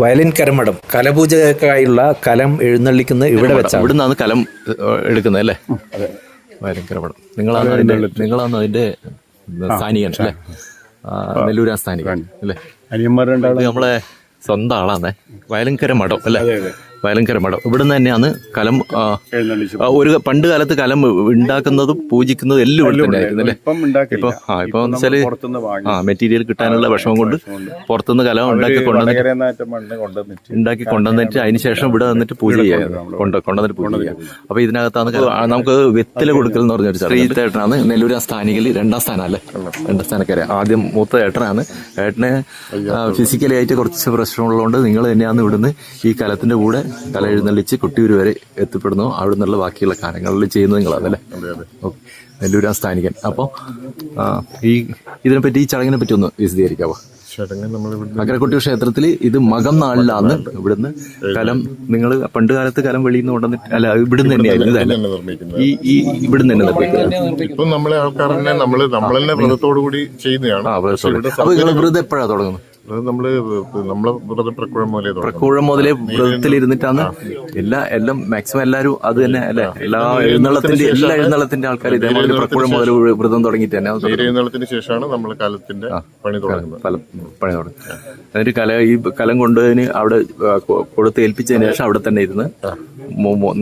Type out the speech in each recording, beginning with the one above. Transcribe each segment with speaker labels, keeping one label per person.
Speaker 1: Violin കരമടം കലപൂജക്കായുള്ള കലം എഴുന്നള്ളിക്കുന്ന ഇവിടെ വെച്ചാണ്.
Speaker 2: ഇവിടുന്നാണ് നിന്നാണ് കലം എടുക്കുന്നത് അല്ലേ? വയലിൻ കരമടം നിങ്ങളാണ് അതിന്റെ നിങ്ങളാണ് അതിന്റെ സ്ഥാനികൻ അല്ലേ? നെല്ലൂരാ സ്ഥാനികൻ അല്ലേ? നമ്മളെ സ്വന്തം ആളാന്നേ. വയലിൻ കരമടം അല്ലേ? വയലങ്കര മഠം ഇവിടെ നിന്ന് തന്നെയാണ് കലം ഒരു പണ്ട് കാലത്ത് കലം ഉണ്ടാക്കുന്നതും പൂജിക്കുന്നതും എല്ലാം ഇവിടെ തന്നെ ആയിരുന്നു അല്ലേ?
Speaker 3: ഇപ്പം
Speaker 2: ആ ഇപ്പൊ
Speaker 3: വെച്ചാൽ
Speaker 2: ആ മെറ്റീരിയൽ കിട്ടാനുള്ള വിഷമം കൊണ്ട് പുറത്തുനിന്ന് കലം ഉണ്ടാക്കി കൊണ്ടുവന്നിട്ട് ഉണ്ടാക്കി കൊണ്ടുവന്നിട്ട് അതിന് ശേഷം ഇവിടെ വന്നിട്ട് പൂജ ചെയ്യാം കൊണ്ട് കൊണ്ടുവന്നിട്ട് പൂജ ചെയ്യാം അപ്പൊ ഇതിനകത്താണ് നമുക്ക് വെത്തില കൊടുക്കൽ എന്ന് പറഞ്ഞൊരു ശ്രീതേട്ടനാണ് നെല്ലൂർ സ്ഥാനികളിൽ രണ്ടാം സ്ഥാനം അല്ലേ? രണ്ടാം സ്ഥാനക്കാരെ. ആദ്യം മൂത്ത ഏട്ടനാണ്. ഏട്ടനെ ഫിസിക്കലി ആയിട്ട് കുറച്ച് പ്രശ്നമുള്ളതുകൊണ്ട് നിങ്ങൾ തന്നെയാണ് ഇവിടുന്ന് ഈ കലത്തിന്റെ കൂടെ കല എഴുന്നള്ളിച്ച് കൊട്ടിയൂർ വരെ എത്തിപ്പെടുന്നു. അവിടെ നിന്നുള്ള ബാക്കിയുള്ള കാര്യങ്ങളിൽ ചെയ്യുന്നത് നിങ്ങളാണ് അല്ലേ ഓക്കെ. നെല്ലൂരാ സ്ഥാനികൻ. അപ്പോൾ ഈ ഇതിനെപ്പറ്റി ഈ ചടങ്ങിനെ പറ്റി ഒന്ന് വിശദീകരിക്കാവോ? അഗ്രക്കുട്ടി ക്ഷേത്രത്തിൽ ഇത് മകം നാളിലാണ് ഇവിടുന്ന് കലം നിങ്ങൾ പണ്ട് കാലത്ത് കലം വെളിയിൽ നിന്ന് കൊണ്ടുവന്നിട്ട് അല്ല ഇവിടുന്ന് തന്നെയായിരുന്നു ഈ ഈ ഇവിടുന്ന് തന്നെ നിർമ്മിക്കുന്നത്.
Speaker 3: ഇപ്പൊ നമ്മളെ ആൾക്കാർ തന്നെ നമ്മൾ നമ്മളെന്നെ വ്രതത്തോടു കൂടി ചെയ്യുന്നതാണ്
Speaker 2: അപ്പൊ നിങ്ങൾ വ്രതം എപ്പോഴാണ് തുടങ്ങുന്നത്?
Speaker 3: നമ്മൾ നമ്മളെ വ്രത പ്രക്കുഴം മുതലേ
Speaker 2: വ്രതത്തിൽ ഇരുന്നിട്ടാണ് എല്ലാ എല്ലാം മാക്സിമം എല്ലാരും അത് തന്നെ അല്ലെ? എല്ലാ എഴുന്നള്ളത്തിന്റെ എല്ലാ എഴുന്നള്ളത്തിന്റെ ആൾക്കാർ ഇതേപോലെ പ്രക്കൂഴം മുതൽ വ്രതം തുടങ്ങിയിട്ട് തന്നെ അത്
Speaker 3: ശേഷമാണ് നമ്മൾ കാലത്തിന്റെ പണി തുടങ്ങുന്നത്.
Speaker 2: പണി കല ഈ കലം കൊണ്ടുപോയതിന് അവിടെ കൊടുത്ത് ഏൽപ്പിച്ചതിന് ശേഷം അവിടെ തന്നെ ഇരുന്ന്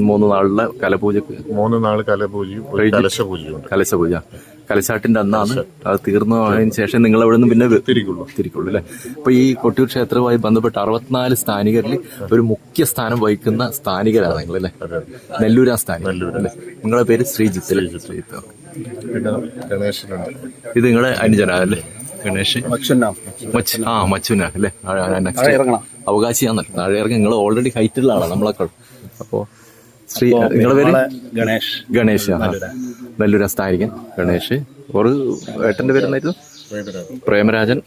Speaker 2: മൂന്ന് നാളിലെ കലപൂജ
Speaker 3: മൂന്ന് നാല് കലപൂജയും കലശപൂജയും കലശ
Speaker 2: കലശാട്ടിന്റെ അന്നാണ് അത് തീർന്നതിന് ശേഷം നിങ്ങൾ അവിടെ നിന്ന് പിന്നെ
Speaker 3: തിരിക്കുള്ളൂ.
Speaker 2: തിരിക്കുള്ളൂ അല്ലെ? അപ്പൊ ഈ കൊട്ടിയൂർ ക്ഷേത്രവുമായി ബന്ധപ്പെട്ട് അറുപത്തിനാല് സ്ഥാനികരിൽ ഒരു മുഖ്യ സ്ഥാനം വഹിക്കുന്ന സ്ഥാനികരാണ് നിങ്ങൾ അല്ലെ? നെല്ലൂരാ സ്ഥാനം അല്ലെ? നിങ്ങളുടെ പേര് ശ്രീജിത്ത് അല്ലേ? ശ്രീജിത്ത്.
Speaker 3: ഗണേശനുണ്ട്.
Speaker 2: ഇത് നിങ്ങളുടെ അനുജനാണല്ലേ ഗണേഷ് ആ മച്ചുന അല്ലേ? അവകാശിയാന്നല്ലോ. താഴെ ഇറങ്ങി നിങ്ങൾ ഓൾറെഡി ഹൈറ്റുള്ള ആളാണ് നമ്മളെക്കാൾ. അപ്പോ ശ്രീ നിങ്ങളുടെ പേര്?
Speaker 4: ഗണേഷ്.
Speaker 2: ഗണേഷ് നല്ലൊരു അസ്ഥായിരിക്കും ഗണേഷ് ഒരു ഏട്ടന്റെ പേര് എന്തായിരുന്നു പ്രേമരാജൻ.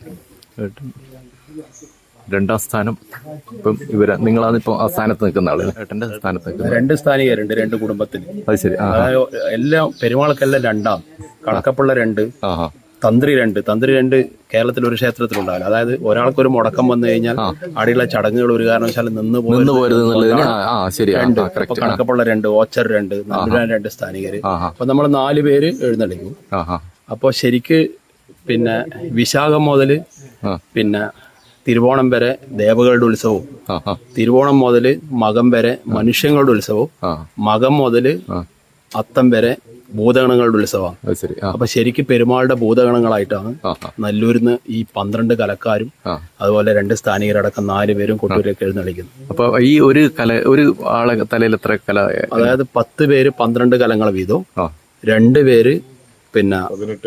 Speaker 2: ഏട്ടൻ. രണ്ടാം സ്ഥാനം. ഇപ്പം ഇവര നിങ്ങളാണ് ഇപ്പൊ ആ സ്ഥാനത്ത് നിൽക്കുന്ന ആൾ ഏട്ടന്റെ സ്ഥാനത്ത് നിൽക്കുന്നത്
Speaker 4: രണ്ട് സ്ഥാനികരുണ്ട് രണ്ട് കുടുംബത്തിൽ
Speaker 2: അത് ശരി. ആ
Speaker 4: അതായത് എല്ലാം പെരുമാൾക്കെല്ലാം രണ്ടാം കണക്കപ്പുള്ള രണ്ട് തന്ത്രി രണ്ട്. തന്ത്രി രണ്ട് കേരളത്തിൽ ഒരു ക്ഷേത്രത്തിൽ ഉണ്ടാവില്ല അതായത് ഒരാൾക്കൊരു മുടക്കം വന്നു കഴിഞ്ഞാൽ അടിയുള്ള ചടങ്ങുകൾ ഒരു കാരണവശാലും നിന്ന് അപ്പൊ കണക്കപ്പുള്ള രണ്ട് ഓച്ചർ രണ്ട് നമ്പുരാൻ രണ്ട് സ്ഥാനികര്. അപ്പൊ നമ്മൾ നാല് പേര് എഴുന്നള്ളിക്കും. അപ്പോൾ ശരിക്ക് പിന്നെ വിശാഖം മുതൽ പിന്നെ തിരുവോണം വരെ ദേവകളുടെ ഉത്സവവും. തിരുവോണം മുതൽ മകം വരെ മനുഷ്യങ്ങളുടെ ഉത്സവവും. മകം മുതൽ അത്തം വരെ ഭൂതഗണങ്ങളുടെ ഉത്സവമാണ്.
Speaker 2: ശരി.
Speaker 4: അപ്പൊ ശരിക്കും പെരുമാളുടെ ഭൂതഗണങ്ങളായിട്ടാണ് നല്ലൂരിന്ന് ഈ പന്ത്രണ്ട് കലക്കാരും അതുപോലെ രണ്ട് സ്ഥാനികരടക്കം നാല് പേരും കൊട്ടൂരൊക്കെ എഴുന്നള്ളിക്കുന്നു
Speaker 2: അപ്പൊ ഈ ഒരു കല ഒരു ആളെ തലയിൽ എത്ര കല
Speaker 4: അതായത് പത്ത് പേര് പന്ത്രണ്ട് കലങ്ങൾ വീതവും രണ്ട് പേര് പിന്നെ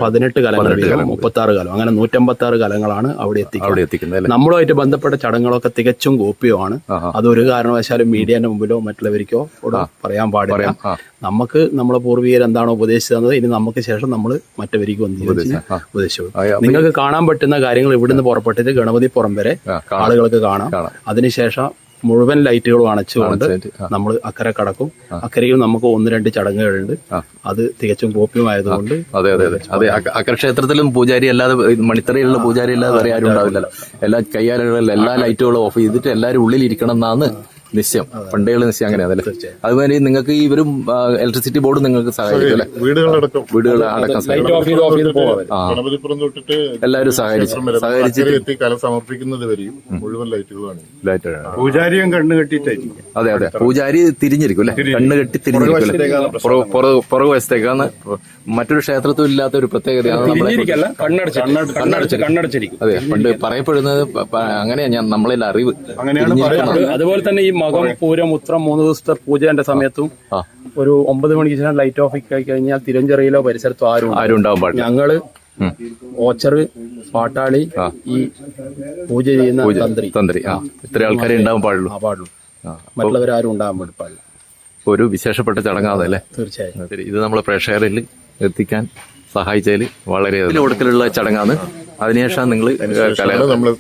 Speaker 4: പതിനെട്ട് കലങ്ങൾ മുപ്പത്തി ആറ് കലം അങ്ങനെ നൂറ്റമ്പത്തി ആറ് കലങ്ങളാണ് അവിടെ എത്തിക്കുന്നത്. നമ്മളുമായിട്ട് ബന്ധപ്പെട്ട ചടങ്ങുകളൊക്കെ തികച്ചും ഗോപ്യമാണ്. അതൊരു കാരണവശാലും മീഡിയന്റെ മുമ്പിലോ മറ്റുള്ളവർക്കോ ഇവിടെ പറയാൻ പാടില്ല. നമുക്ക് നമ്മളെ പൂർവികർ എന്താണോ ഉപദേശിച്ചു തന്നത് ഇനി നമുക്ക് ശേഷം നമ്മൾ മറ്റവർക്ക് വന്ന്. ഉപദേശിച്ചു നിങ്ങൾക്ക് കാണാൻ പറ്റുന്ന കാര്യങ്ങൾ ഇവിടുന്ന് പുറപ്പെട്ടിട്ട് ഗണപതി പുറം വരെ. ആളുകൾക്ക് കാണാം. അതിനുശേഷം മുഴുവൻ ലൈറ്റുകളും അണച്ചുകൊണ്ട് നമ്മൾ അക്കരെ കടക്കും. അക്കരയിൽ നമുക്ക് ഒന്ന് രണ്ട് ചടങ്ങുകളുണ്ട്. അത് തികച്ചും ഗോപ്യമായതുകൊണ്ട്
Speaker 2: അതെ അതെ അതെ. അതെ അക്കരക്ഷേത്രത്തിലും അക്കര ക്ഷേത്രത്തിലും പൂജാരി അല്ലാതെ മണിത്തറയിലുള്ള പൂജാരി അല്ലാതെ വേറെ ആരും ഉണ്ടാവില്ലല്ലോ. എല്ലാ കയ്യാലുകളിലും എല്ലാ ലൈറ്റുകളും ഓഫ് ചെയ്തിട്ട് എല്ലാവരും ഉള്ളിൽ ഇരിക്കണം എന്നാണ് നിശ്ചയം. പണ്ടേയുള്ള നിശ്ചയം അങ്ങനെയാണ് അതല്ലേ? അതുമാതിരി നിങ്ങൾക്ക് ഇവരും ഇലക്ട്രിസിറ്റി ബോർഡ് നിങ്ങൾക്ക് സഹായിക്കും അല്ലേ?
Speaker 3: വീടുകളടക്കം.
Speaker 2: വീടുകൾ അടക്കം എല്ലാവരും സഹകരിച്ചു സഹകരിച്ചിട്ട്
Speaker 3: കല സമർപ്പിക്കുന്നത് വരെയും മുഴുവൻ ലൈറ്റുകളാണ്.
Speaker 2: ലൈറ്റ്
Speaker 3: പൂജാരിയും കണ്ണ് കെട്ടിയിട്ടായിരിക്കും.
Speaker 2: അതെ അതെ. പൂജാരി തിരിഞ്ഞിരിക്കും അല്ലെ? കണ്ണു കെട്ടി തിരിഞ്ഞിരിക്കും പുറകു വശത്തേക്കാണ് മറ്റൊരു ക്ഷേത്രത്തിൽ ഇല്ലാത്ത ഒരു പ്രത്യേകതയാണ് നമ്മളെ
Speaker 4: തിരിഞ്ഞിരിക്കല്ല കണ്ണടച്ച് കണ്ണടച്ച് കണ്ണടച്ചിരിക്കും.
Speaker 2: അതെ പണ്ട് പറയപ്പെടുന്നത് അങ്ങനെയാണ് ഞാൻ നമ്മളെ അറിവ്
Speaker 3: അങ്ങനെയാണ്
Speaker 4: അതുപോലെ തന്നെ ഈ മകം പൂരം ഉത്രം മൂന്ന് ദിവസത്തെ പൂജേന്റെ സമയത്തും ഒരു ഒമ്പത് മണിക്ക് ശേഷം ലൈറ്റ് ഓഫ് ആയി കഴിഞ്ഞാൽ തിരഞ്ചെറിയിലോ പരിസരത്തോ ആരും
Speaker 2: ആരും ഉണ്ടാവാൻ പാടില്ല.
Speaker 4: ഞങ്ങൾ ഓച്ചറ് പാട്ടാളി ഈ പൂജ ചെയ്യുന്ന തന്ത്രി.
Speaker 2: തന്ത്രി. ആ. ഇത്ര ആൾക്കാരെ ഉണ്ടാവാൻ പാടുള്ളൂ.
Speaker 4: ആ പാടുള്ളൂ. മറ്റുള്ളവരാരും ഉണ്ടാവാൻ വേണ്ടി പാടില്ല.
Speaker 2: ഒരു വിശേഷപ്പെട്ട ചടങ്ങാണ് അല്ലേ?
Speaker 4: തീർച്ചയായും.
Speaker 2: ഇത് നമ്മളെ പ്രേക്ഷകരിൽ എത്തിക്കാൻ സഹായിച്ചതിൽ വളരെ ഒടുക്കലുള്ള ചടങ്ങാണ്. അതിനുശേഷം നിങ്ങൾ
Speaker 3: നമ്മൾ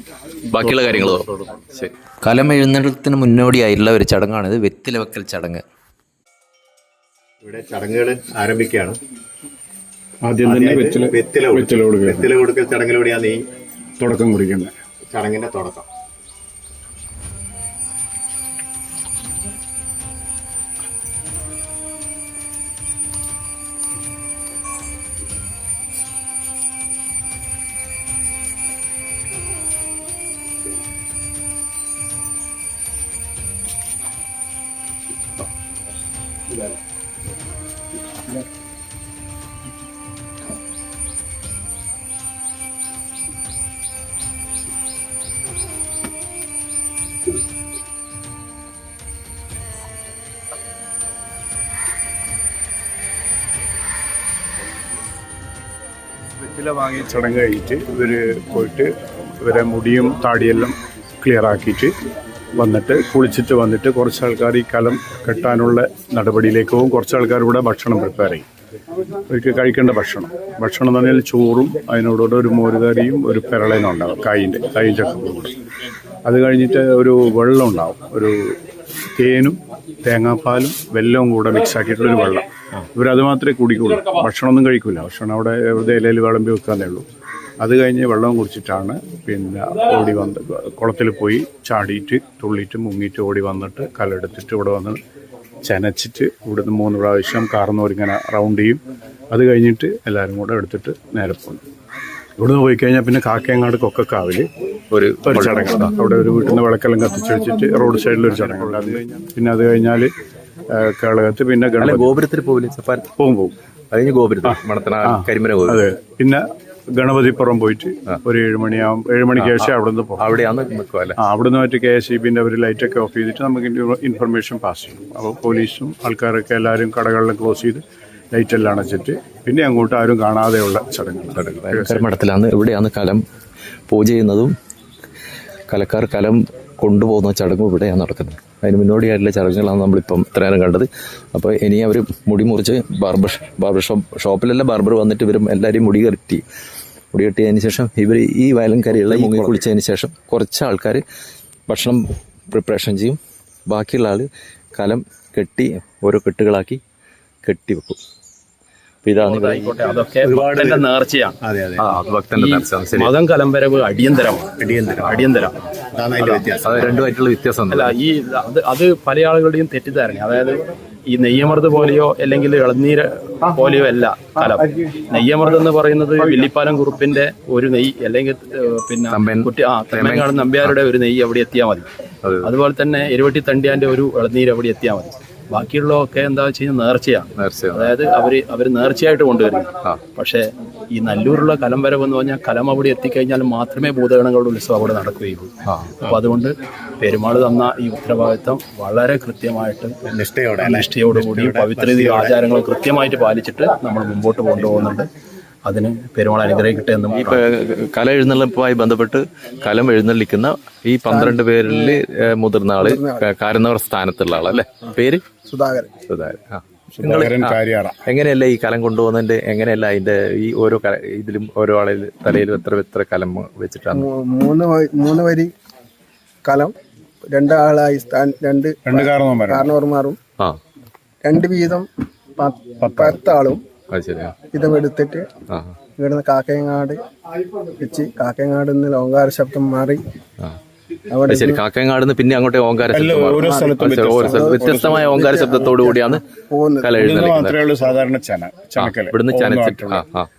Speaker 2: ബാക്കിയുള്ള കാര്യങ്ങളോ? ശരി.
Speaker 1: കലം എഴുന്നള്ളത്തിന് മുന്നോടിയായിട്ടുള്ള ഒരു ചടങ്ങാണിത് വെത്തില വെക്കൽ ചടങ്ങ്.
Speaker 5: ഇവിടെ ചടങ്ങുകൾ ആരംഭിക്കുകയാണ്.
Speaker 3: ആദ്യം തന്നെ വെറ്റില
Speaker 5: വെറ്റില കൊടുക്കൽ. ചടങ്ങിലൂടെയാണ് ഈ
Speaker 3: തുടക്കം കുറിക്കുന്നത്
Speaker 5: ചടങ്ങിന്റെ തുടക്കം.
Speaker 6: ചടങ്ങ് കഴിഞ്ഞിട്ട് ഇവർ പോയിട്ട് ഇവരെ മുടിയും താടിയെല്ലാം ക്ലിയർ ആക്കിയിട്ട് വന്നിട്ട് കുളിച്ചിട്ട് വന്നിട്ട് കുറച്ച് ആൾക്കാർ ഈ കലം കെട്ടാനുള്ള നടപടിയിലേക്ക് പോകും കുറച്ച് ആൾക്കാർ ഇവിടെ ഭക്ഷണം പ്രിപ്പയർ ചെയ്യും. അവർക്ക് കഴിക്കേണ്ട ഭക്ഷണം. ഭക്ഷണം എന്ന് പറഞ്ഞാൽ ചോറും അതിനോടുകൂടെ ഒരു മോരുകറിയും ഒരു പെരളനും ഉണ്ടാകും കായിന്റെ കായും ചക്കപ്പൂരും കൂടെ. അത് കഴിഞ്ഞിട്ട് ഒരു വെള്ളം ഉണ്ടാവും. ഒരു തേനും തേങ്ങാപ്പാലും വെല്ലവും കൂടെ മിക്സ് ആക്കിയിട്ടുള്ളൊരു വെള്ളം. ഇവരത് മാത്രമേ കുടിക്കുള്ളൂ. ഭക്ഷണമൊന്നും കഴിക്കില്ല ഭക്ഷണം അവിടെ വെറുതെ ഇലയിൽ വിളമ്പി വെക്കാന്നേ ഉള്ളൂ. അത് കഴിഞ്ഞ് വെള്ളം കുടിച്ചിട്ടാണ് പിന്നെ ഓടി വന്ന് കുളത്തിൽ പോയി ചാടിയിട്ട് തുള്ളിയിട്ട് മുങ്ങിയിട്ട് ഓടി വന്നിട്ട് കല്ലെടുത്തിട്ട് ഇവിടെ വന്ന് ചനച്ചിട്ട് ഇവിടുന്ന് മൂന്ന് പ്രാവശ്യം കാർന്നോരിങ്ങനെ റൗണ്ട് ചെയ്യും. അത് കഴിഞ്ഞിട്ട് എല്ലാവരും കൂടെ എടുത്തിട്ട് നേരെ പോകും ഇവിടുന്ന് പോയി കഴിഞ്ഞാൽ പിന്നെ കാക്കയങ്ങാട് കൊക്കക്കാവിൽ
Speaker 2: ഒരു
Speaker 6: ഒരു ചടങ്ങുണ്ട് അവിടെ ഒരു വീട്ടിൽ നിന്ന് വിളക്കെല്ലാം കത്തിച്ച് വെച്ചിട്ട് റോഡ് സൈഡിൽ ഒരു ചടങ്ങുണ്ട് അത് കഴിഞ്ഞാൽ പിന്നെ അത് കഴിഞ്ഞാൽ കേളകത്ത് പിന്നെ
Speaker 2: ഗോപുരത്തിൽ പോകില്ല
Speaker 6: പോകും പോകും
Speaker 2: അത് കഴിഞ്ഞ് ഗോപുരത്തിൽ മണത്തണ കരിമന ഗോപുരം.
Speaker 6: അതെ. പിന്നെ ഗണപതിപ്പുറം പോയിട്ട് ഒരു ഏഴ് മണിയാവും ഏഴ് മണിക്ക് ശേഷം അവിടെ നിന്ന് പോകും
Speaker 2: അവിടെയാണ്
Speaker 6: ആ അവിടെ നിന്ന് മറ്റേ കെ എസ് ഇ ബിന്റെ ലൈറ്റ് ലൈറ്റൊക്കെ ഓഫ് ചെയ്തിട്ട് നമുക്ക് ഇൻഫർമേഷൻ പാസ് ചെയ്യും. അപ്പോൾ പോലീസും ആൾക്കാരൊക്കെ എല്ലാവരും കടകളിലും ക്ലോസ് ചെയ്ത് ലൈറ്റെല്ലാം അണച്ചിട്ട് പിന്നെ അങ്ങോട്ട് ആരും കാണാതെയുള്ള
Speaker 2: ചടങ്ങുകളാണ് ഇവിടെയാണ് കലം പൂജ ചെയ്യുന്നതും കലക്കാർ കലം കൊണ്ടുപോകുന്ന ചടങ്ങും ഇവിടെയാണ് നടക്കുന്നത്. അതിന് മുന്നോടിയായിട്ടുള്ള ചടങ്ങുകളാണ് നമ്മളിപ്പം ഇത്ര നേരം കണ്ടത്. അപ്പോൾ ഇനി അവർ മുടി മുറിച്ച് ബാർബർ ബാർബർ ഷോപ്പ് ഷോപ്പിലെല്ലാം ബാർബർ വന്നിട്ട് ഇവരും എല്ലാവരെയും മുടി കെട്ടി മുടി കെട്ടിയതിന് ശേഷം ഇവർ ഈ വയലൻകരയുള്ള മുങ്ങി കുളിച്ചതിന് ശേഷം കുറച്ച് ആൾക്കാർ ഭക്ഷണം പ്രിപ്പറേഷൻ ചെയ്യും. ബാക്കിയുള്ള ആൾ കലം കെട്ടി ഓരോ കെട്ടുകളാക്കി കെട്ടി വെക്കും ഇതാണ്
Speaker 4: അതൊക്കെ ഭക്തന്റെ നേർച്ചയാണ്.
Speaker 5: അതെ അതെ.
Speaker 2: ആ അത് ഭക്തന്റെ ശരി.
Speaker 4: മതം കലംവരവ് അടിയന്തരമാണ്
Speaker 5: അടിയന്തരം.
Speaker 4: അടിയന്തരം.
Speaker 2: അത് രണ്ടുമായിട്ടുള്ള വ്യത്യാസം
Speaker 4: അല്ല ഈ അത് അത് പല ആളുകളുടെയും തെറ്റിദ്ധാരണ അതായത് ഈ നെയ്യമർദ് പോലെയോ അല്ലെങ്കിൽ ഇളനീര് പോലെയോ അല്ല കലം. നെയ്യമർദ് എന്ന് പറയുന്നത് വില്ലിപ്പാലം കുറുപ്പിന്റെ ഒരു നെയ്യ് അല്ലെങ്കിൽ പിന്നെ കുട്ടി ആ തെമ്മങ്ങാട് നമ്പ്യാരുടെ ഒരു നെയ്യ് അവിടെ എത്തിയാൽ മതി. അതുപോലെ തന്നെ എരുവട്ടി തണ്ടിയാന്റെ ഒരു ഇളനീര് അവിടെ എത്തിയാൽ മതി. ബാക്കിയുള്ളതൊക്കെ എന്താ വെച്ച് കഴിഞ്ഞാൽ നേർച്ചയാണ്. അതായത് അവർ അവർ നേർച്ചയായിട്ട് കൊണ്ടുവരുന്നു പക്ഷേ ഈ നല്ലൂരുള്ള കലം വരവ് എന്ന് പറഞ്ഞാൽ കലം അവിടെ എത്തിക്കഴിഞ്ഞാൽ മാത്രമേ ഭൂതഗണങ്ങളുടെ ഉത്സവം അവിടെ നടക്കുകയുള്ളൂ. അപ്പൊ അതുകൊണ്ട് പെരുമാൾ തന്ന ഈ ഉത്തരവാദിത്തം വളരെ കൃത്യമായിട്ട്
Speaker 5: നിഷ്ഠയോടെ
Speaker 4: നിഷ്ഠയോടുകൂടി പവിത്രതയും ആചാരങ്ങൾ കൃത്യമായിട്ട് പാലിച്ചിട്ട് നമ്മൾ മുമ്പോട്ട് കൊണ്ടുപോകുന്നുണ്ട്. അതിന് പെരുമാൾ അനുഗ്രഹിക്കട്ടെ എന്നും
Speaker 2: ഈ കല എഴുന്നള്ളിപ്പുമായി ബന്ധപ്പെട്ട് കലം എഴുന്നള്ളിക്കുന്ന ഈ പന്ത്രണ്ട് പേരിൽ മുതിർന്ന ആൾ കാരുന്നവർ കാരണവർ സ്ഥാനത്തുള്ള ആളല്ലേ പേര്?
Speaker 7: സുധാകരൻ.
Speaker 2: സുധാകരൻ. ആ. എങ്ങനെയല്ല ഈ കലം കൊണ്ടുപോകുന്നതിന്റെ എങ്ങനെയല്ല അതിന്റെ ഈ ഓരോ ഇതിലും ഓരോ ആളിൽ തലയിലും എത്ര എത്ര കലം വെച്ചിട്ടാണ്?
Speaker 7: മൂന്ന് മൂന്ന് വരി കലം രണ്ടാളായി സ്ഥാൻ രണ്ട് കാരണവർമാരും
Speaker 2: ആ.
Speaker 7: രണ്ട് വീതം പത്താളും
Speaker 2: ആ.
Speaker 7: ഇവിടുന്ന് കാക്കയങ്ങാട് വെച്ച് കാക്കയങ്ങാട് നിന്ന് ഓങ്കാര ശബ്ദം മാറി. അവിടെ
Speaker 2: ശരി. കാക്കയങ്ങാടുന്ന് പിന്നെ അങ്ങോട്ട് ഓങ്കാര ശബ്ദം വ്യത്യസ്തമായ ഓങ്കാര ശബ്ദത്തോടു കൂടിയാണ് കല
Speaker 6: സാധാരണ ചന ചനക്കൽ.
Speaker 2: ഇവിടുന്ന് ചനച്ചിട്ട്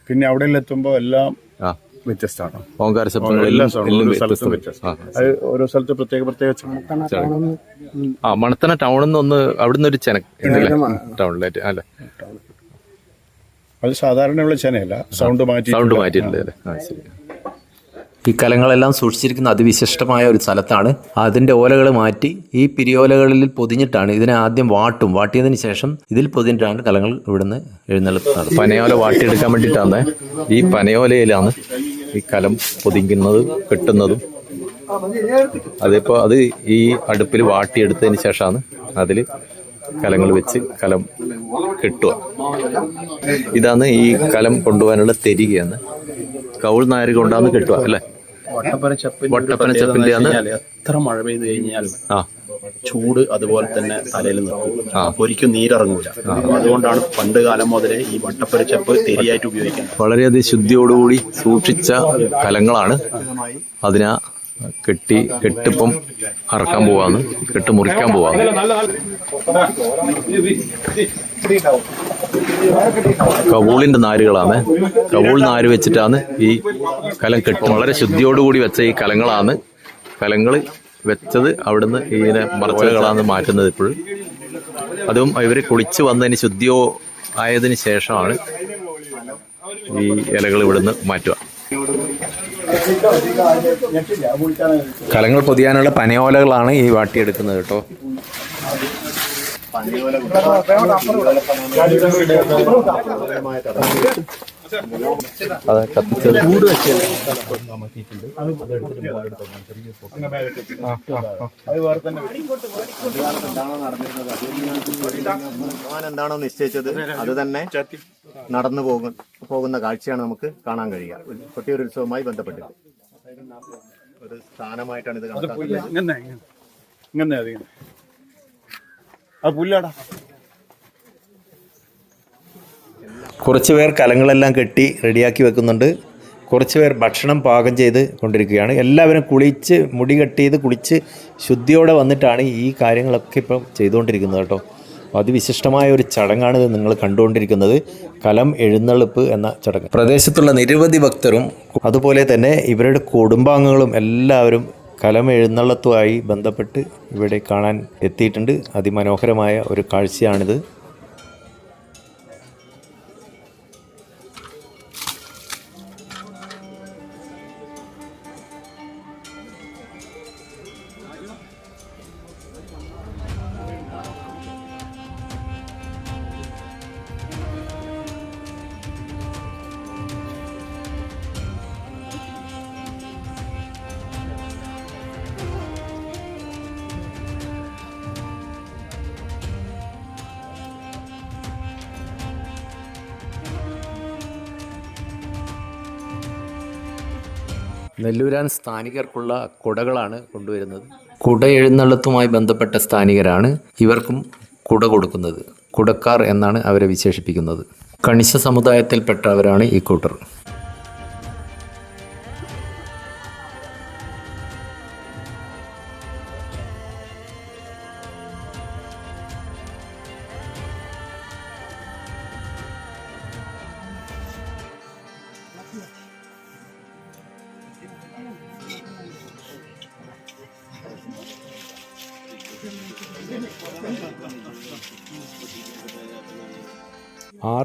Speaker 6: പിന്നെ അവിടെ എത്തുമ്പോൾ എല്ലാം വ്യത്യസ്തമാണ്.
Speaker 2: ഓങ്കാര ശബ്ദങ്ങളെല്ലാം
Speaker 6: അത് ഓരോ സ്ഥലത്ത് പ്രത്യേക പ്രത്യേക.
Speaker 2: ആ മണത്തന ടൗണിൽ നിന്ന് ഒന്ന് അവിടുന്ന് ഒരു ചെന ടൗണിലായിട്ട് അല്ലേ?
Speaker 6: അത് സാധാരണയുള്ള ചനയല്ല. സൗണ്ട് മാറ്റി
Speaker 2: സൗണ്ട് മാറ്റിയിട്ടുണ്ട് അല്ലേ? ആ ശരി.
Speaker 1: ഈ കലങ്ങളെല്ലാം സൂക്ഷിച്ചിരിക്കുന്ന അതിവിശിഷ്ടമായ ഒരു സ്ഥലത്താണ് അതിന്റെ ഓലകൾ മാറ്റി ഈ പിരിയോലകളിൽ പൊതിഞ്ഞിട്ടാണ് ഇതിനെ ആദ്യം വാട്ടും. വാട്ടിയതിന് ശേഷം ഇതിൽ പൊതിഞ്ഞിട്ടാണ് കലങ്ങൾ ഇവിടുന്ന് എഴുന്നള്ളുന്നത്.
Speaker 2: പനയോല വാട്ടിയെടുക്കാൻ വേണ്ടിയിട്ടാണ് ഈ പനയോലയിലാണ് ഈ കലം പൊതിക്കുന്നത് കെട്ടുന്നതും. അതിപ്പോൾ അത് ഈ അടുപ്പിൽ വാട്ടിയെടുത്തതിന് ശേഷമാണ് അതിൽ കലങ്ങൾ വെച്ച് കലം കെട്ടുക. ഇതാണ് ഈ കലം കൊണ്ടുപോകാനുള്ള തെരികയാണ്. കൗൾ നായർ കൊണ്ടാന്ന് കെട്ടുക അല്ലേ? വട്ടപ്പന ചപ്പിന്റെ
Speaker 4: എത്ര മഴ പെയ്ത് കഴിഞ്ഞാൽ
Speaker 2: ആ.
Speaker 4: ചൂട് അതുപോലെ തന്നെ തലയിൽ നിൽക്കും ആ. ഒരിക്കലും നീരിറങ്ങൂല. അതുകൊണ്ടാണ് പണ്ട് കാലം മുതലേ ഈ വട്ടപ്പരച്ചപ്പ് തെരിയായിട്ട് ഉപയോഗിക്കുന്നത്.
Speaker 2: വളരെയധികം ശുദ്ധിയോടുകൂടി സൂക്ഷിച്ച കലങ്ങളാണ്. അതിനെ കെട്ടി കെട്ടിപ്പം അറക്കാൻ പോവാന്ന് കെട്ട് മുറിക്കാൻ പോവാന്ന്. കവൂളിന്റെ നാരുകളാണ്. കവൂൾ നാര് വെച്ചിട്ടാണ് ഈ കലം കെട്ടും വളരെ ശുദ്ധിയോടുകൂടി വെച്ച ഈ കലങ്ങളാണ്. കലങ്ങൾ വെച്ചത് അവിടുന്ന് ഇങ്ങനെ മറച്ചകളാണ് മാറ്റുന്നത് ഇപ്പോഴും. അതും ഇവർ കുളിച്ച് വന്നതിന് ശുദ്ധിയോ ആയതിന് ശേഷമാണ് ഈ ഇലകൾ ഇവിടുന്ന് മാറ്റുക.
Speaker 1: കലങ്ങൾ പൊതിയാനുള്ള പനയോലകളാണ് ഈ വാട്ടിയെടുക്കുന്നത് കേട്ടോ.
Speaker 2: അത് കത്തിച്ചത്
Speaker 5: ഭഗവാൻ എന്താണോ നിശ്ചയിച്ചത് അത് തന്നെ നടന്നു പോകും പോകുന്ന കാഴ്ചയാണ് നമുക്ക് കാണാൻ കഴിയുക. കൊട്ടിയൂർ ബന്ധപ്പെട്ട് ഒരു സ്ഥാനമായിട്ടാണ് ഇത് കണക്കാക്കുന്നത്.
Speaker 6: ഇങ്ങനെ. അത് പുല്ലാടാ.
Speaker 1: കുറച്ച് പേർ കലങ്ങളെല്ലാം കെട്ടി റെഡിയാക്കി വെക്കുന്നുണ്ട്. കുറച്ച് പേർ ഭക്ഷണം പാകം ചെയ്ത് കൊണ്ടിരിക്കുകയാണ്. എല്ലാവരും കുളിച്ച് മുടി കട്ട് ചെയ്ത് കുളിച്ച് ശുദ്ധിയോടെ വന്നിട്ടാണ് ഈ കാര്യങ്ങളൊക്കെ ഇപ്പം ചെയ്തുകൊണ്ടിരിക്കുന്നത് കേട്ടോ. അതിവിശിഷ്ടമായ ഒരു ചടങ്ങാണ് ഇത് നിങ്ങൾ കണ്ടുകൊണ്ടിരിക്കുന്നത്. കലം എഴുന്നള്ളിപ്പ് എന്ന ചടങ്ങ്. പ്രദേശത്തുള്ള നിരവധി ഭക്തരും അതുപോലെ തന്നെ ഇവരുടെ കുടുംബാംഗങ്ങളും എല്ലാവരും കലം എഴുന്നള്ളത്തുമായി ബന്ധപ്പെട്ട് ഇവിടെ കാണാൻ എത്തിയിട്ടുണ്ട്. അതിമനോഹരമായ ഒരു കാഴ്ചയാണിത്. നെല്ലൂരാൻ സ്ഥാനികർക്കുള്ള കുടകളാണ് കൊണ്ടുവരുന്നത്. കുട എഴുന്നള്ളത്തുമായി ബന്ധപ്പെട്ട സ്ഥാനികരാണ് ഇവർക്കും കുട കൊടുക്കുന്നത്. കുടക്കാർ എന്നാണ് അവരെ വിശേഷിപ്പിക്കുന്നത്. കണിശ സമുദായത്തിൽപ്പെട്ടവരാണ് ഈ കൂട്ടർ.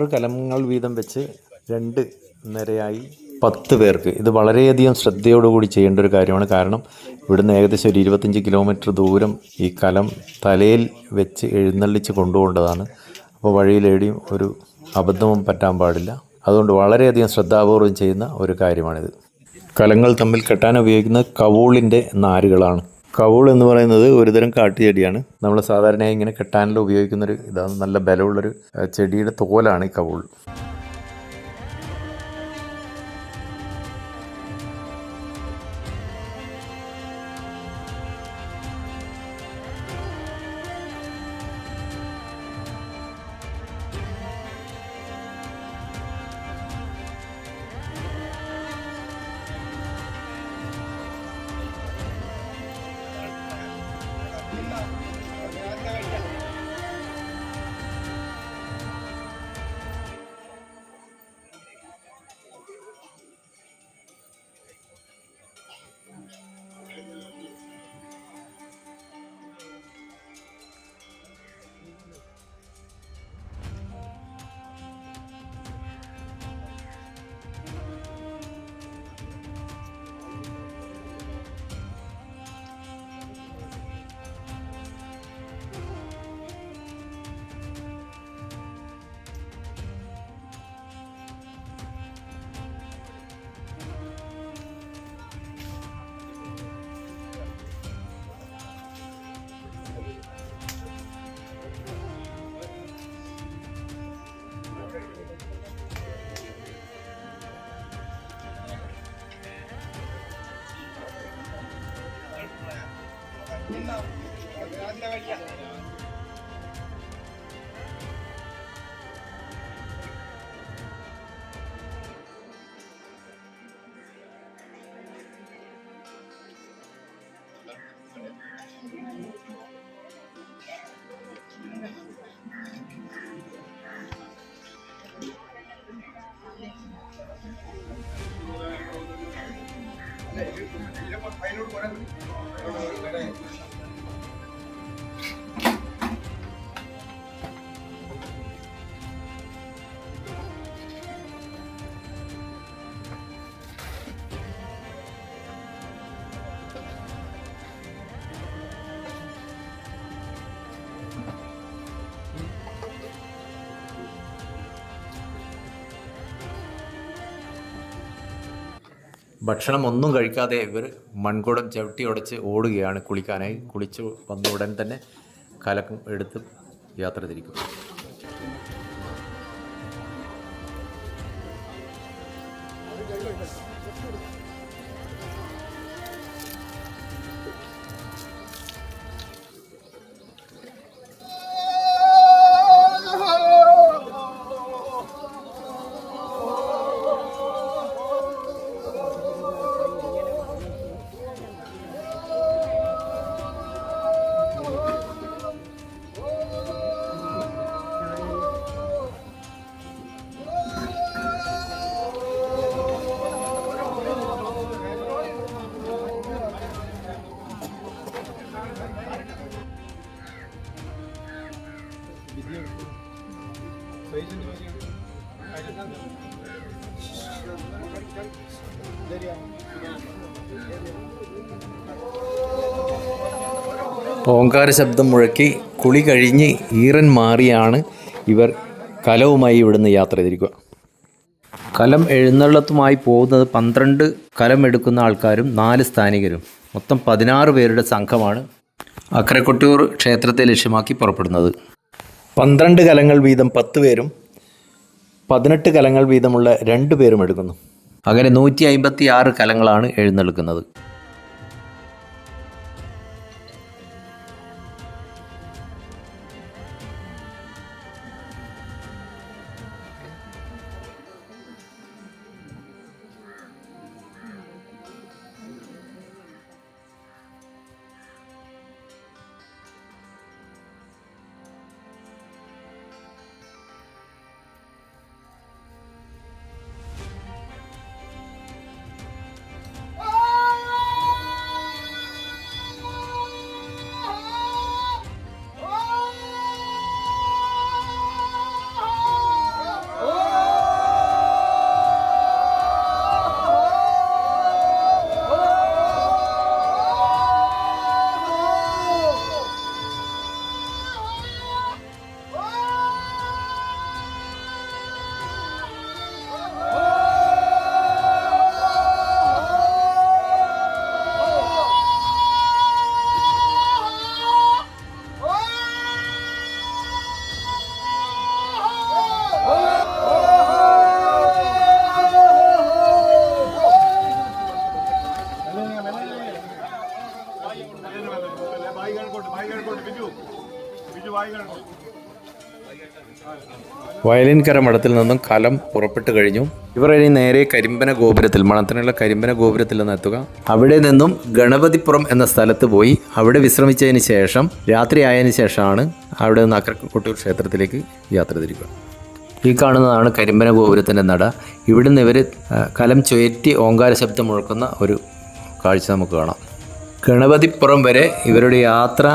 Speaker 1: ആറ് കലങ്ങൾ വീതം വെച്ച് രണ്ട് നിരയായി പത്ത് പേർക്ക്. ഇത് വളരെയധികം ശ്രദ്ധയോടുകൂടി ചെയ്യേണ്ട ഒരു കാര്യമാണ്. കാരണം ഇവിടുന്ന് ഏകദേശം ഒരു ഇരുപത്തഞ്ച് കിലോമീറ്റർ ദൂരം ഈ കലം തലയിൽ വെച്ച് എഴുന്നള്ളിച്ച് കൊണ്ടുപോകേണ്ടതാണ്. അപ്പോൾ വഴിയിലേടിയും ഒരു അബദ്ധവും പറ്റാൻ പാടില്ല. അതുകൊണ്ട് വളരെയധികം ശ്രദ്ധാപൂർവം ചെയ്യുന്ന ഒരു കാര്യമാണിത്. കലങ്ങൾ തമ്മിൽ കെട്ടാൻ ഉപയോഗിക്കുന്ന കവൂളിന്റെ നാരുകളാണ്. കവൂൾ എന്ന് പറയുന്നത് ഒരുതരം കാട്ടുചെടിയാണ്. നമ്മൾ സാധാരണയായി ഇങ്ങനെ കെട്ടാനിൽ ഉപയോഗിക്കുന്നൊരു ഇതാണ്. നല്ല ബലമുള്ളൊരു ചെടിയുടെ തോലാണ് ഈ കവൂൾ. 안 나가지야. ഭക്ഷണം ഒന്നും കഴിക്കാതെ ഇവർ മൺകുടം ചവിട്ടി ഉടച്ച് ഓടുകയാണ് കുളിക്കാനായി. കുളിച്ച് വന്ന ഉടൻ തന്നെ കലക്കും എടുത്ത് യാത്ര തിരിക്കും. ഓങ്കാര ശബ്ദം മുഴക്കി കുളി കഴിഞ്ഞ് ഈറൻ മാറിയാണ് ഇവർ കലവുമായി ഇവിടുന്ന് യാത്ര ചെയ്തിരിക്കുക. കലം എഴുന്നള്ളത്തുമായി പോകുന്നത് പന്ത്രണ്ട് കലം എടുക്കുന്ന ആൾക്കാരും നാല് സ്ഥാനികരും. മൊത്തം പതിനാറ് പേരുടെ സംഘമാണ് അക്കരക്കൊട്ടിയൂർ ക്ഷേത്രത്തെ ലക്ഷ്യമാക്കി പുറപ്പെടുന്നത്. പന്ത്രണ്ട് കലങ്ങൾ വീതം പത്ത് പേരും പതിനെട്ട് കലങ്ങൾ വീതമുള്ള രണ്ട് പേരും എടുക്കുന്നു. അങ്ങനെ നൂറ്റി അമ്പത്തി ആറ് കലങ്ങളാണ് എഴുന്നള്ളിക്കുന്നത് വയലിൻകര മഠത്തിൽ നിന്നും കലം പുറപ്പെട്ടു കഴിഞ്ഞു. ഇവർ ഇനി നേരെ കരിമ്പന ഗോപുരത്തിൽ മണത്തിനുള്ള കരിമ്പന ഗോപുരത്തിൽ നിന്ന് എത്തുക. അവിടെ നിന്നും ഗണപതിപ്പുറം എന്ന സ്ഥലത്ത് പോയി അവിടെ വിശ്രമിച്ചതിന് ശേഷം രാത്രി ആയതിന് ശേഷമാണ് അവിടെ നിന്ന് അക്രക്കൊട്ടൂർ ക്ഷേത്രത്തിലേക്ക് യാത്ര തിരിക്കുക. ഈ കാണുന്നതാണ് കരിമ്പന ഗോപുരത്തിന്റെ നട. ഇവിടുന്ന് ഇവർ കലം ചുയറ്റി ഓങ്കാര ശബ്ദം മുഴക്കുന്ന ഒരു കാഴ്ച നമുക്ക് കാണാം. ഗണപതിപ്പുറം വരെ ഇവരുടെ യാത്ര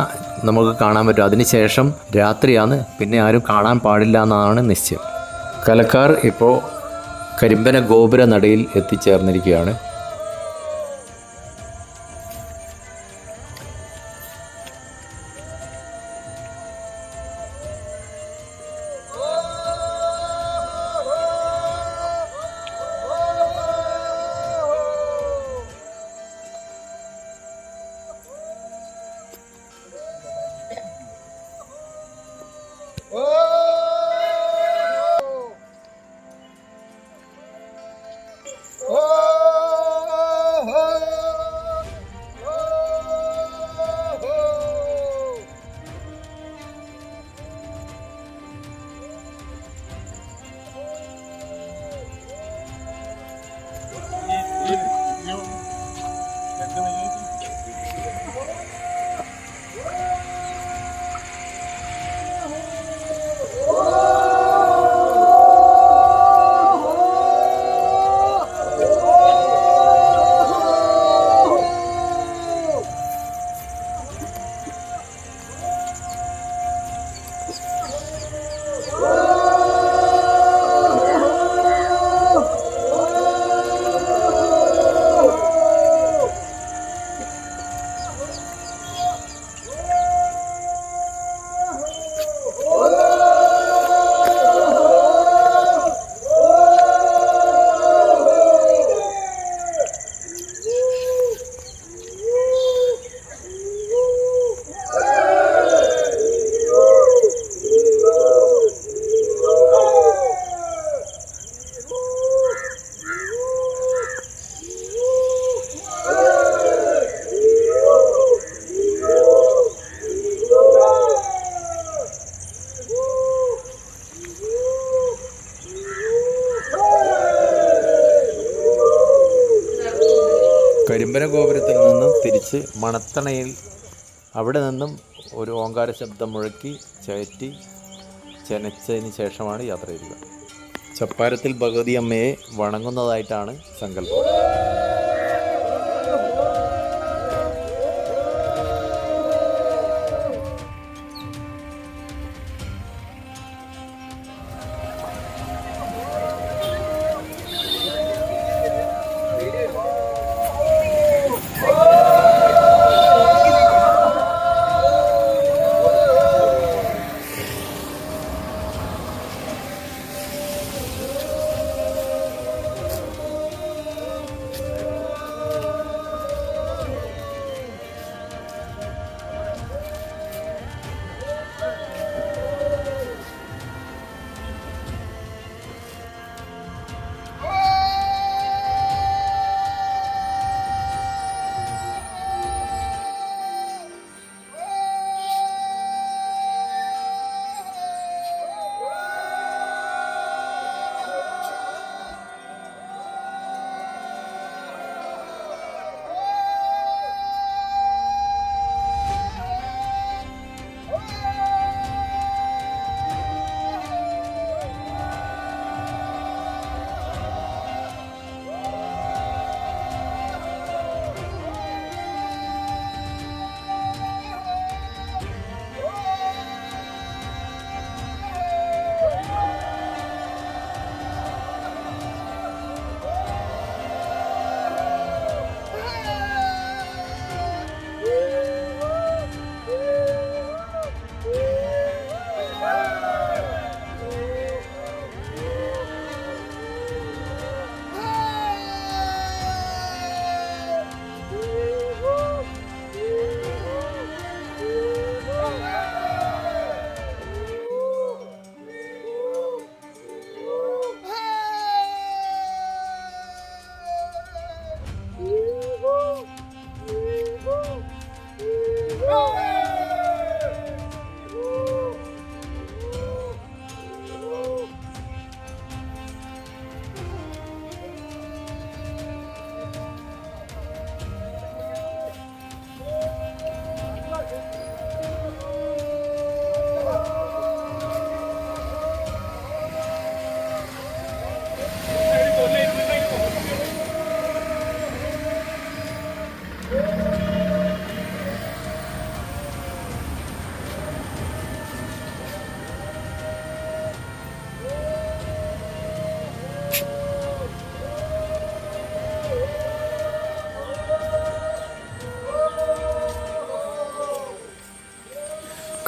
Speaker 1: നമുക്ക് കാണാൻ പറ്റും. അതിനുശേഷം രാത്രിയാണ് പിന്നെ ആരും കാണാൻ പാടില്ല എന്നാണ് നിശ്ചയം. കലക്കാർ ഇപ്പോൾ കരിമ്പന ഗോപുര നടയിൽ എത്തിച്ചേർന്നിരിക്കുകയാണ്. സ്തംഭനഗോപുരത്തിൽ നിന്നും തിരിച്ച് മണത്തണയിൽ അവിടെ നിന്നും ഒരു ഓങ്കാര ശബ്ദം മുഴക്കി ചയറ്റി ചെനച്ചതിന് ശേഷമാണ് യാത്ര ചെയ്യുക. ചപ്പാരത്തിൽ ഭഗവതി അമ്മയെ വണങ്ങുന്നതായിട്ടാണ് സങ്കല്പം.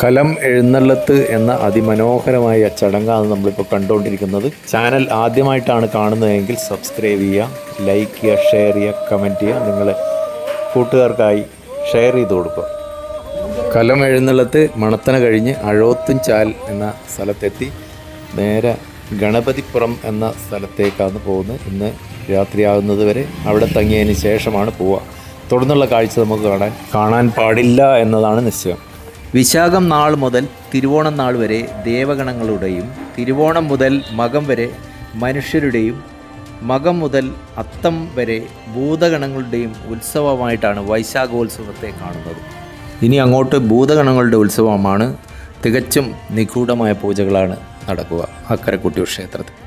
Speaker 1: കലം എഴുന്നള്ളത്ത് എന്ന അതിമനോഹരമായ ചടങ്ങാണ് നമ്മളിപ്പോൾ കണ്ടുകൊണ്ടിരിക്കുന്നത് ചാനൽ ആദ്യമായിട്ടാണ് കാണുന്നതെങ്കിൽ സബ്സ്ക്രൈബ് ചെയ്യുക ലൈക്ക് ചെയ്യുക ഷെയർ ചെയ്യുക കമന്റ് ചെയ്യുക. നിങ്ങൾ കൂട്ടുകാർക്കായി ഷെയർ ചെയ്ത് കൊടുക്കുക. കലം എഴുന്നള്ളത്ത് മണത്തന കഴിഞ്ഞ് അഴോത്തും ചാൽ എന്ന സ്ഥലത്തെത്തി. നേരെ ഗണപതിപ്പുറം എന്ന സ്ഥലത്തേക്കാണ് പോകുന്നത്. ഇന്ന് രാത്രിയാകുന്നത് വരെ അവിടെ തങ്ങിയതിന് ശേഷമാണ് പോവുക. തുടർന്നുള്ള കാഴ്ച നമുക്ക് കാണാൻ കാണാൻ പാടില്ല എന്നതാണ് നിശ്ചയം. വിശാഖം നാൾ മുതൽ തിരുവോണം നാൾ വരെ ദേവഗണങ്ങളുടെയും തിരുവോണം മുതൽ മകം വരെ മനുഷ്യരുടെയും മകം മുതൽ അത്തം വരെ ഭൂതഗണങ്ങളുടെയും ഉത്സവമായിട്ടാണ് വൈശാഖോത്സവത്തെ കാണുന്നത്. ഇനി അങ്ങോട്ട് ഭൂതഗണങ്ങളുടെ ഉത്സവമാണ്. തികച്ചും നിഗൂഢമായ പൂജകളാണ് നടക്കുക. അക്കരക്കുട്ടിയൂർ ക്ഷേത്രത്തിൽ.